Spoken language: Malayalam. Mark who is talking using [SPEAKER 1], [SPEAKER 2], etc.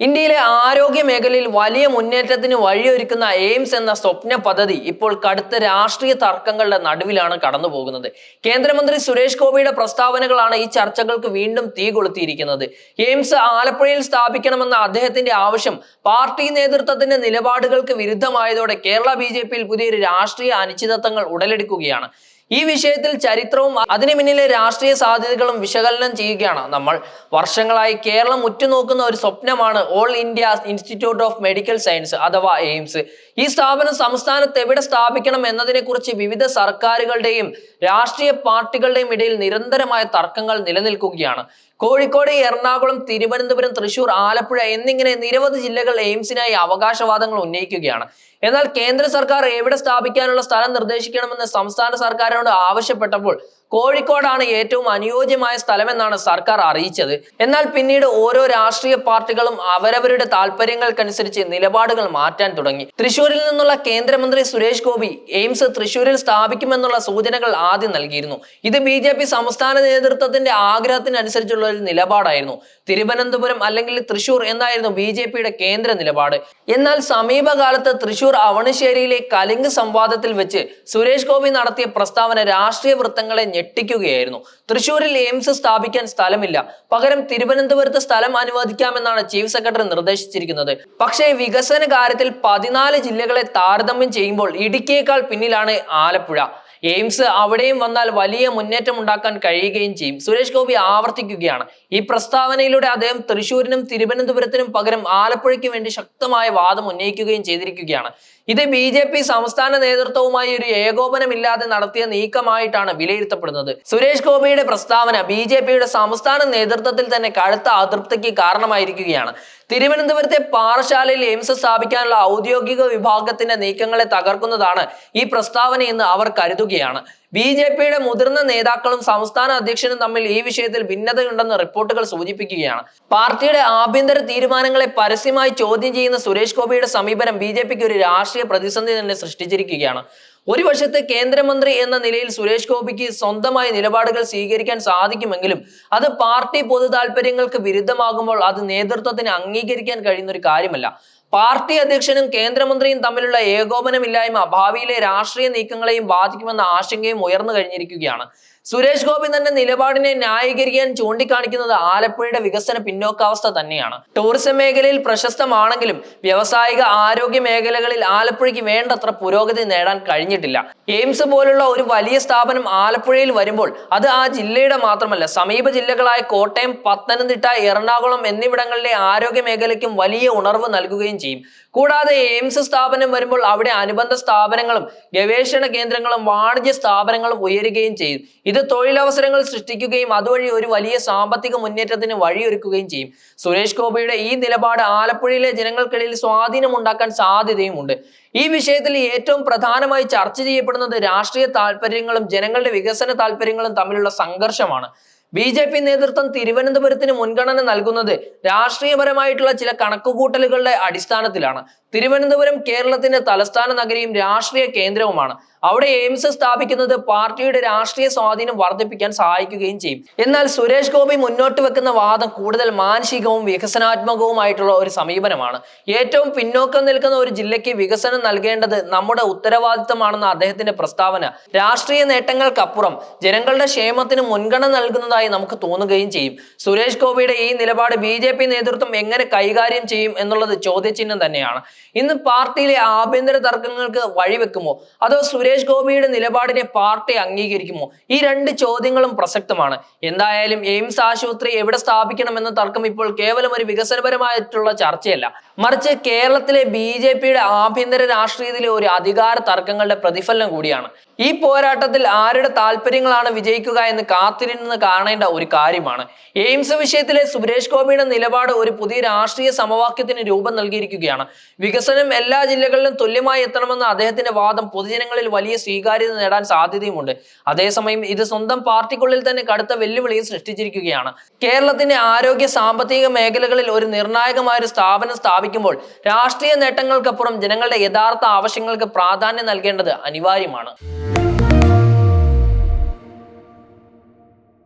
[SPEAKER 1] ഇന്ത്യയിലെ ആരോഗ്യ മേഖലയിൽ വലിയ മുന്നേറ്റത്തിന് വഴിയൊരുക്കുന്ന എയിംസ് എന്ന സ്വപ്ന പദ്ധതി ഇപ്പോൾ കടുത്ത രാഷ്ട്രീയ തർക്കങ്ങളുടെ നടുവിലാണ് കടന്നു പോകുന്നത് കേന്ദ്രമന്ത്രി സുരേഷ് ഗോപിയുടെ പ്രസ്താവനകളാണ് ഈ ചർച്ചകൾക്ക് വീണ്ടും തീ കൊളുത്തിയിരിക്കുന്നത്. എയിംസ് ആലപ്പുഴയിൽ സ്ഥാപിക്കണമെന്ന അദ്ദേഹത്തിന്റെ ആവശ്യം പാർട്ടി നേതൃത്വത്തിന്റെ നിലപാടുകൾക്ക് വിരുദ്ധമായതോടെ കേരള ബി പുതിയൊരു രാഷ്ട്രീയ അനിശ്ചിതത്വങ്ങൾ ഉടലെടുക്കുകയാണ്. ഈ വിഷയത്തിൽ ചരിത്രവും അതിനു പിന്നിലെ രാഷ്ട്രീയ സാധ്യതകളും വിശകലനം ചെയ്യുകയാണ് നമ്മൾ. വർഷങ്ങളായി കേരളം ഉറ്റുനോക്കുന്ന ഒരു സ്വപ്നമാണ് All India Institute of Medical Science അഥവാ എയിംസ്. ഈ സ്ഥാപനം സംസ്ഥാനത്ത് എവിടെ സ്ഥാപിക്കണം എന്നതിനെക്കുറിച്ച് വിവിധ സർക്കാരുകളുടെയും രാഷ്ട്രീയ പാർട്ടികളുടെയും ഇടയിൽ നിരന്തരമായ തർക്കങ്ങൾ നിലനിൽക്കുകയാണ്. കോഴിക്കോട് എറണാകുളം തിരുവനന്തപുരം തൃശൂർ ആലപ്പുഴ എന്നിങ്ങനെ നിരവധി ജില്ലകൾ എയിംസിനായി അവകാശവാദങ്ങൾ ഉന്നയിക്കുകയാണ്. എന്നാൽ കേന്ദ്ര സർക്കാർ എവിടെ സ്ഥാപിക്കാനുള്ള സ്ഥലം നിർദ്ദേശിക്കണമെന്ന് സംസ്ഥാന സർക്കാരിനോട് ആവശ്യപ്പെട്ടപ്പോൾ കോഴിക്കോടാണ് ഏറ്റവും അനുയോജ്യമായ സ്ഥലമെന്നാണ് സർക്കാർ അറിയിച്ചത്. എന്നാൽ പിന്നീട് ഓരോ രാഷ്ട്രീയ പാർട്ടികളും അവരവരുടെ താല്പര്യങ്ങൾക്കനുസരിച്ച് നിലപാടുകൾ മാറ്റാൻ തുടങ്ങി. തൃശൂരിൽ നിന്നുള്ള കേന്ദ്രമന്ത്രി സുരേഷ് ഗോപി എയിംസ് തൃശൂരിൽ സ്ഥാപിക്കുമെന്നുള്ള സൂചനകൾ ആദ്യം നൽകിയിരുന്നു. ഇത് ബി ജെ പി സംസ്ഥാന നേതൃത്വത്തിന്റെ ആഗ്രഹത്തിനനുസരിച്ചുള്ള ഒരു നിലപാടായിരുന്നു. തിരുവനന്തപുരം അല്ലെങ്കിൽ തൃശൂർ എന്നായിരുന്നു ബി ജെ പിയുടെ കേന്ദ്ര നിലപാട്. എന്നാൽ സമീപകാലത്ത് തൃശൂർ അവണശ്ശേരിയിലെ കലിംഗ് സംവാദത്തിൽ വെച്ച് സുരേഷ് ഗോപി നടത്തിയ പ്രസ്താവന രാഷ്ട്രീയ വൃത്തങ്ങളെ ഞെട്ടിക്കുകയായിരുന്നു. തൃശൂരിൽ എയിംസ് സ്ഥാപിക്കാൻ സ്ഥലമില്ല. പകരം തിരുവനന്തപുരത്ത് സ്ഥലം അനുവദിക്കാമെന്നാണ് ചീഫ് സെക്രട്ടറി നിർദ്ദേശിച്ചിരിക്കുന്നത്. പക്ഷേ വികസന കാര്യത്തിൽ പതിനാല് ജില്ലകളെ താരതമ്യം ചെയ്യുമ്പോൾ ഇടുക്കിയേക്കാൾ പിന്നിലാണ് ആലപ്പുഴ. എയിംസ് അവിടെയും വന്നാൽ വലിയ മുന്നേറ്റം ഉണ്ടാക്കാൻ കഴിയുകയും ചെയ്യും. സുരേഷ് ഗോപി ആവർത്തിക്കുകയാണ്. ഈ പ്രസ്താവനയിലൂടെ അദ്ദേഹം തൃശൂരിനും തിരുവനന്തപുരത്തിനും പകരം ആലപ്പുഴയ്ക്ക് വേണ്ടി ശക്തമായ വാദം ഉന്നയിക്കുകയും ചെയ്തിരിക്കുകയാണ്. ഇത് ബി ജെ പി സംസ്ഥാന നേതൃത്വവുമായി ഒരു ഏകോപനമില്ലാതെ നടത്തിയ നീക്കമായിട്ടാണ് വിലയിരുത്തപ്പെടുന്നത്. സുരേഷ് ഗോപിയുടെ പ്രസ്താവന ബി ജെ പിയുടെ സംസ്ഥാന നേതൃത്വത്തിൽ തന്നെ കടുത്ത അതൃപ്തിക്ക് കാരണമായിരിക്കുകയാണ്. തിരുവനന്തപുരത്തെ പാറശാലയിൽ എയിംസ് സ്ഥാപിക്കാനുള്ള ഔദ്യോഗിക വിഭാഗത്തിന്റെ നീക്കങ്ങളെ തകർക്കുന്നതാണ് ഈ പ്രസ്താവന എന്ന് അവർ കരുതുകയാണ്. ബി ജെ പിയുടെ മുതിർന്ന നേതാക്കളും സംസ്ഥാന അധ്യക്ഷനും തമ്മിൽ ഈ വിഷയത്തിൽ ഭിന്നതയുണ്ടെന്ന് റിപ്പോർട്ടുകൾ സൂചിപ്പിക്കുകയാണ്. പാർട്ടിയുടെ ആഭ്യന്തര തീരുമാനങ്ങളെ പരസ്യമായി ചോദ്യം ചെയ്യുന്ന സുരേഷ് ഗോപിയുടെ സമീപനം ബി ഒരു രാഷ്ട്രീയ പ്രതിസന്ധി തന്നെ സൃഷ്ടിച്ചിരിക്കുകയാണ്. ഒരു വശത്ത് കേന്ദ്രമന്ത്രി എന്ന നിലയിൽ സുരേഷ് ഗോപിക്ക് സ്വന്തമായി നിലപാടുകൾ സ്വീകരിക്കാൻ സാധിക്കുമെങ്കിലും അത് പാർട്ടി പൊതു താല്പര്യങ്ങൾക്ക് വിരുദ്ധമാകുമ്പോൾ അത് നേതൃത്വത്തിന് അംഗീകരിക്കാൻ കഴിയുന്ന ഒരു കാര്യമല്ല. പാർട്ടി അധ്യക്ഷനും കേന്ദ്രമന്ത്രിയും തമ്മിലുള്ള ഏകോപനമില്ലായ്മ ഭാവിയിലെ രാഷ്ട്രീയ നീക്കങ്ങളെയും ബാധിക്കുമെന്ന ആശങ്കയും ഉയർന്നു കഴിഞ്ഞിരിക്കുകയാണ്. സുരേഷ് ഗോപി തന്റെ നിലപാടിനെ ന്യായീകരിക്കാൻ ചൂണ്ടിക്കാണിക്കുന്നത് ആലപ്പുഴയുടെ വികസന പിന്നോക്കാവസ്ഥ തന്നെയാണ്. ടൂറിസം മേഖലയിൽ പ്രശസ്തമാണെങ്കിലും വ്യാവസായിക ആരോഗ്യ മേഖലകളിൽ ആലപ്പുഴയ്ക്ക് വേണ്ടത്ര പുരോഗതി നേടാൻ കഴിഞ്ഞിട്ടില്ല. എയിംസ് പോലുള്ള ഒരു വലിയ സ്ഥാപനം ആലപ്പുഴയിൽ വരുമ്പോൾ അത് ആ ജില്ലയുടെ മാത്രമല്ല സമീപ ജില്ലകളായ കോട്ടയം പത്തനംതിട്ട എറണാകുളം എന്നിവിടങ്ങളിലെ ആരോഗ്യ മേഖലയ്ക്കും വലിയ ഉണർവ് നൽകുകയും ചെയ്യും. കൂടാതെ എയിംസ് സ്ഥാപനം വരുമ്പോൾ അവിടെ അനുബന്ധ സ്ഥാപനങ്ങളും ഗവേഷണ കേന്ദ്രങ്ങളും വാണിജ്യ സ്ഥാപനങ്ങളും ഉയരുകയും ചെയ്യും. ഇത് തൊഴിലവസരങ്ങൾ സൃഷ്ടിക്കുകയും അതുവഴി ഒരു വലിയ സാമ്പത്തിക മുന്നേറ്റത്തിന് വഴിയൊരുക്കുകയും ചെയ്യും. സുരേഷ് ഗോപിയുടെ ഈ നിലപാട് ആലപ്പുഴയിലെ ജനങ്ങൾക്കിടയിൽ സ്വാധീനമുണ്ടാക്കാൻ സാധ്യതയുമുണ്ട്. ഈ വിഷയത്തിൽ ഏറ്റവും പ്രധാനമായി ചർച്ച ചെയ്യപ്പെടുന്നത് രാഷ്ട്രീയ താല്പര്യങ്ങളും ജനങ്ങളുടെ വികസന താല്പര്യങ്ങളും തമ്മിലുള്ള സംഘർഷമാണ്. ബി ജെ പി നേതൃത്വം തിരുവനന്തപുരത്തിന് മുൻഗണന നൽകുന്നത് രാഷ്ട്രീയപരമായിട്ടുള്ള ചില കണക്കുകൂട്ടലുകളുടെ അടിസ്ഥാനത്തിലാണ്. തിരുവനന്തപുരം കേരളത്തിന്റെ തലസ്ഥാന നഗരിയും രാഷ്ട്രീയ കേന്ദ്രവുമാണ്. അവിടെ എയിംസ് സ്ഥാപിക്കുന്നത് പാർട്ടിയുടെ രാഷ്ട്രീയ സ്വാധീനം വർദ്ധിപ്പിക്കാൻ സഹായിക്കുകയും ചെയ്യും. എന്നാൽ സുരേഷ് ഗോപി മുന്നോട്ട് വെക്കുന്ന വാദം കൂടുതൽ മാനസികവും വികസനാത്മകവുമായിട്ടുള്ള ഒരു സമീപനമാണ്. ഏറ്റവും പിന്നോക്കം നിൽക്കുന്ന ഒരു ജില്ലയ്ക്ക് വികസനം നൽകേണ്ടത് നമ്മുടെ ഉത്തരവാദിത്തമാണെന്ന അദ്ദേഹത്തിന്റെ പ്രസ്താവന. രാഷ്ട്രീയ നേട്ടങ്ങൾക്കപ്പുറം ജനങ്ങളുടെ ക്ഷേമത്തിന് മുൻഗണന നൽകുന്നതായി നമുക്ക് തോന്നുകയും ചെയ്യും. സുരേഷ് ഗോപിയുടെ ഈ നിലപാട് ബി ജെ പി നേതൃത്വം എങ്ങനെ കൈകാര്യം ചെയ്യും എന്നുള്ളത് ചോദ്യചിഹ്നം തന്നെയാണ്. ഇന്ന് പാർട്ടിയിലെ ആഭ്യന്തര തർക്കങ്ങൾക്ക് വഴിവെക്കുമോ? അതോ സുരേഷ് ഗോപിയുടെ നിലപാടിനെ പാർട്ടി അംഗീകരിക്കുമോ? ഈ രണ്ട് ചോദ്യങ്ങളും പ്രസക്തമാണ്. എന്തായാലും എയിംസ് ആശുപത്രി എവിടെ സ്ഥാപിക്കണം എന്ന തർക്കം ഇപ്പോൾ കേവലം ഒരു വികസനപരമായിട്ടുള്ള ചർച്ചയല്ല. മറിച്ച് കേരളത്തിലെ ബി ജെ പിയുടെ ആഭ്യന്തര രാഷ്ട്രീയത്തിലെ ഒരു അധികാര തർക്കങ്ങളുടെ പ്രതിഫലനം കൂടിയാണ്. ഈ പോരാട്ടത്തിൽ ആരുടെ താല്പര്യങ്ങളാണ് വിജയിക്കുക എന്ന് കാത്തിരുന്ന് കാണേണ്ട ഒരു കാര്യമാണ്. എയിംസ് വിഷയത്തിലെ സുരേഷ് ഗോപിയുടെ നിലപാട് ഒരു പുതിയ രാഷ്ട്രീയ സമവാക്യത്തിന് രൂപം നൽകിയിരിക്കുകയാണ്. വികസനം എല്ലാ ജില്ലകളിലും തുല്യമായി എത്തണമെന്ന അദ്ദേഹത്തിന്റെ വാദം പൊതുജനങ്ങളിൽ വലിയ സ്വീകാര്യത നേടാൻ സാധ്യതയുമുണ്ട്. അതേസമയം ഇത് സ്വന്തം പാർട്ടിക്കുള്ളിൽ തന്നെ കടുത്ത വെല്ലുവിളിയും സൃഷ്ടിച്ചിരിക്കുകയാണ്. കേരളത്തിന്റെ ആരോഗ്യ സാമ്പത്തിക മേഖലകളിൽ ഒരു നിർണായകമായ ഒരു സ്ഥാപനം സ്ഥാപിക്കുമ്പോൾ രാഷ്ട്രീയ നേട്ടങ്ങൾക്കപ്പുറം ജനങ്ങളുടെ യഥാർത്ഥ ആവശ്യങ്ങൾക്ക് പ്രാധാന്യം നൽകേണ്ടത് അനിവാര്യമാണ്.